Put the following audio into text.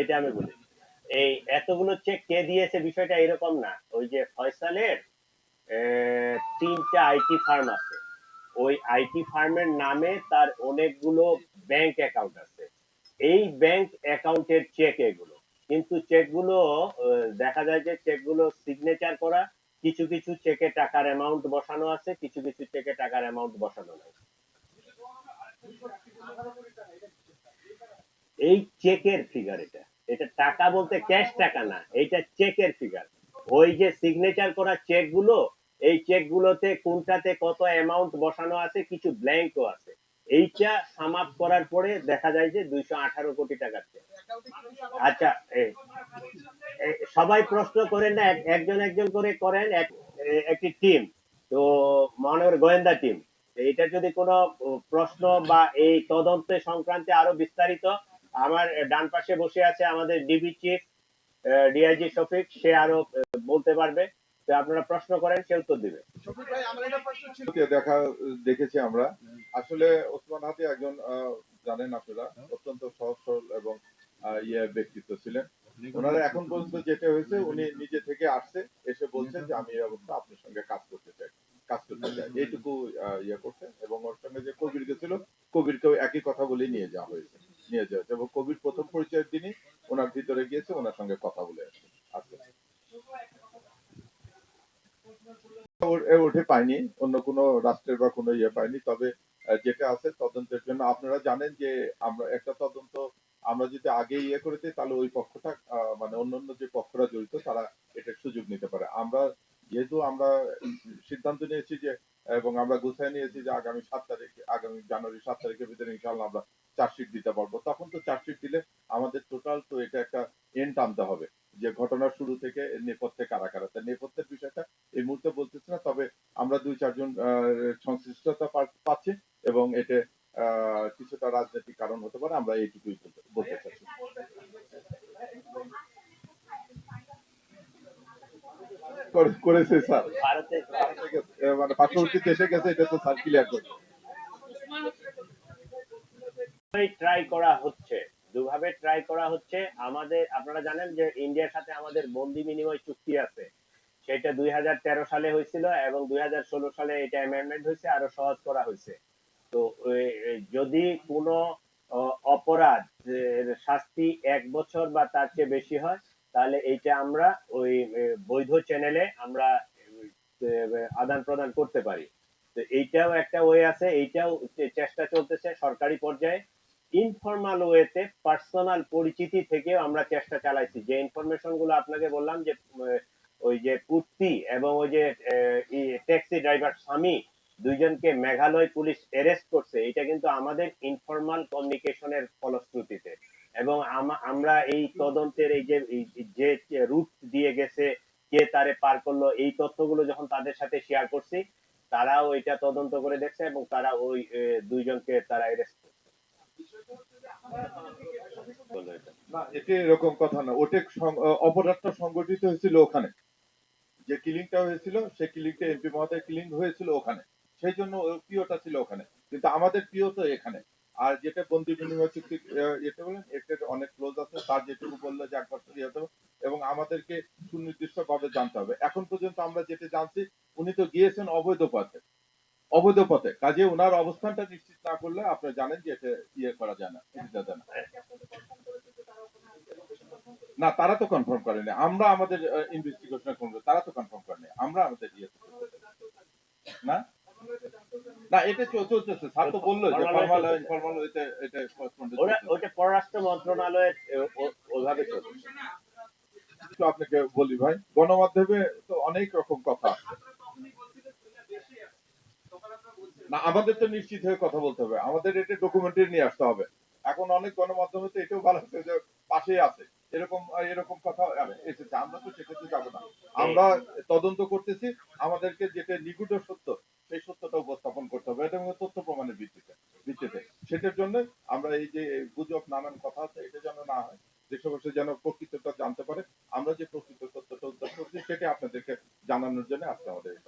এটা আমি বলি। এই এতগুলো চেক কে দিয়েছে বিষয়টা এরকম না। ওই যে ফয়সালের তিনটা আইটি ফার্ম আছে। ওই আইটি ফার্মের নামে তার অনেকগুলো ব্যাংক অ্যাকাউন্ট আছে। এই ব্যাংক অ্যাকাউন্টের চেক এগুলো। কিন্তু চেকগুলো দেখা যায় যে চেকগুলো সিগনেচার করা, কিছু কিছু চেকে টাকার অ্যামাউন্ট বসানো আছে, কিছু কিছু চেকে টাকার অ্যামাউন্ট বসানো নাই। এই চেকের ফিগার এটা। এটা টাকা বলতে ক্যাশ টাকা না, এটা চেকের ফিগার ওই যে সিগনেচার করা চেকগুলো এই চেক গুলোতে কোনটাতে কত অ্যামাউন্ট বসানো আছে, কিছু ব্ল্যাঙ্কও আছে। এইটা সামাপ করার পরে দেখা যায় যে দুইশো আঠারো কোটি টাকার চেক আচ্ছা সবাই প্রশ্ন করেন না একজন একজন করে করেন, এক- একটি টিম তো মহানগর গোয়েন্দা টিম এটা যদি কোনো প্রশ্ন বা এই তদন্তে সংক্রান্তে আরও বিস্তারিত আমার ডান পাশে বসে আছে আমাদের ডিবি চিফ ডিআইজি শফিক। সে আরও বলতে পারবে। তো আপনারা প্রশ্ন করেন সে উত্তর দিবে। শফিক ভাই আমার একটা প্রশ্ন ছিল। দেখা দেখেছি আমরা। আসলে ওসমান হাদি একজন জানেন আপনারা অত্যন্ত সহজ সরল এবং ইয়ে ব্যক্তিত্ব ছিলেন। ওনারা এখন পর্যন্ত যেটা হয়েছে উনি নিজে থেকে আসছে এসে বলছেন যে আমি এই অবস্থা আপনার সঙ্গে কাজ করতে চাই কাজ করতে চাই। এইটুকু আহ, ইয়ে করছে এবং ওর সঙ্গে যে কবির গেছিল কবিরকেও একই কথা বলে নিয়ে যাওয়া হয়েছে। নিয়ে যাওয়া এবং কবির প্রথম পরিচয়ের দিনই ওনার ভিতরে গিয়েছে, ওনার সঙ্গে কথা বলে আসছে। ওঠে পাইনি, অন্য কোনো রাষ্ট্রের বা কোনো ইয়ে পাইনি। তবে যেটা আছে তদন্তের জন্য আপনারা জানেন যে আমরা একটা তদন্ত, আমরা যদি আগে ইয়ে তাহলে ওই পক্ষটা মানে অন্যান্য যে পক্ষরা জড়িত, তারা এটার সুযোগ নিতে পারে। আমরা যেহেতু আমরা সিদ্ধান্ত নিয়েছি যে, এবং আমরা গুছাই নিয়েছি যে আগামী সাত তারিখ, আগামী জানুয়ারি সাত তারিখের ভিতরে ইনশাল্লাহ আমরা চার্জশিট দিতে পারব। তখন তো চার্জশিট দিলে আমাদের টোটাল তো এটা একটা এন্ড টানতে হবে। যে ঘটনার শুরু থেকে নেপথ্যে কারা কারা তা নেপথ্যের বিষয়টা এই মুহূর্তে বলতেছি না তবে আমরা দুই চারজন আহ, সংশ্লিষ্টতা পাচ্ছি এবং এতে কিছুটা রাজনৈতিক কারণ হতে পারে আমরা এইটুকুই বলতে বলতে চাচ্ছি। করে- করেছে স্যার। মানে পার্শ্ববর্তী দেশে গেছে এটা তো স্যার ক্লিয়ার করে ট্রাই করা হচ্ছে। দুভাবে ট্রাই করা হচ্ছে। আমাদের, আপনারা জানেন যে ইন্ডিয়ার সাথে আমাদের বন্দি বিনিময় চুক্তি আছে। সেটা দুই সালে হয়েছিল এবং দুই সালে এটা অ্যামেন্ডমেন্ট হয়েছে, আরও সহজ করা হয়েছে। তো যদি কোনো অপরাধ শাস্তি এক বছর বা তার চেয়ে বেশি হয়, তাহলে এইটা আমরা ওই বৈধ চ্যানেলে আমরা আদান প্রদান করতে পারি। তো এইটাও একটা ওয়ে আছে, এইটাও চেষ্টা চলতেছে সরকারি পর্যায়ে। ইনফরমাল ওয়েতে পার্সোনাল পরিচিতি থেকেও আমরা চেষ্টা চালাইছি যে ইনফরমেশনগুলো আপনাকে বললাম যে ওই যে কুর্তি এবং ওই যে ট্যাক্সি ড্রাইভার স্বামী দুইজনকে মেঘালয় পুলিশ অ্যারেস্ট করছে, এটা কিন্তু আমাদের ইনফরমাল কমিউনিকেশনের ফলশ্রুতিতে এবং আমরা এই তদন্তের এই যে যে রুট দিয়ে গেছে, কে তারে পার করল, এই তথ্যগুলো যখন তাদের সাথে শেয়ার করছি, তারাও এটা তদন্ত করে দেখছে এবং তারা ওই দুইজনকে তারা অ্যারেস্ট। না এটা এরকম কথা না। অপরাধটা সংগঠিত হয়েছিল ওখানে। যে কিলিংটা হয়েছিল কিলিংটা এমপি মহোদয় কিলিং হয়েছিল ওখানে। সেই জন্য ছিল ওখানে। কিন্তু আমাদের পিও তো এখানে। আর যেটা বন্দি বিনিময় চুক্তি এটা বলেন, এটার অনেক ক্লোজ আছে। তার যেটুকু বলল যে এক বছর ইয়ে হতে এবং আমাদেরকে সুনির্দিষ্ট ভাবে জানতে হবে। এখন পর্যন্ত আমরা যেটা জানছি, উনি তো গিয়েছেন অবৈধ পথে। অবৈধ পথে। কাজে ওনার অবস্থানটা নিশ্চিত না করলে আপনারা জানেন যে এটা ইয়ে করা যায় না যায় না। না তারা তো কনফার্ম করেনি। আমরা আমাদের ইনভেস্টিগেশন করব তারা তো কনফার্ম করেনি। আমরা আমাদের ইয়ে না? না এটা চল- চলতেছে। স্যার তো বলল যে ফর্মাল ইনফর্মাল হইতে এটা correspondence ওরা ওটা পররাষ্ট্র মন্ত্রণালয়ের এ, ও- চলছে। আপনাকে বলি ভাই গণমাধ্যমে তো অনেক রকম কথা আছে না আমাদের তো নিশ্চিত হয়ে কথা বলতে হবে। আমাদের এটা ডকুমেন্টারি নিয়ে আসতে হবে। এখন অনেক গণমাধ্যমে তো এটাও ভালো হচ্ছে যে পাশেই আছে। এরকম এরকম কথা এসেছে। আমরা তো সেক্ষেত্রে যাব না। আমরা তদন্ত করতেছি। আমাদেরকে যেটা নিগুড় সত্য, সেই সত্যটা উপস্থাপন করতে হবে। এটা তথ্য প্রমাণের ভিত্তিতে ভিত্তিতে। সেটার জন্য আমরা এই যে গুজব, নানান কথা আছে, এটা যেন না হয়। দেশবাসী যেন প্রকৃতটা জানতে পারে। আমরা যে প্রকৃত তথ্যটা উদ্ধার করছি, সেটা আপনাদেরকে জানানোর জন্য আজকে আমাদের এই।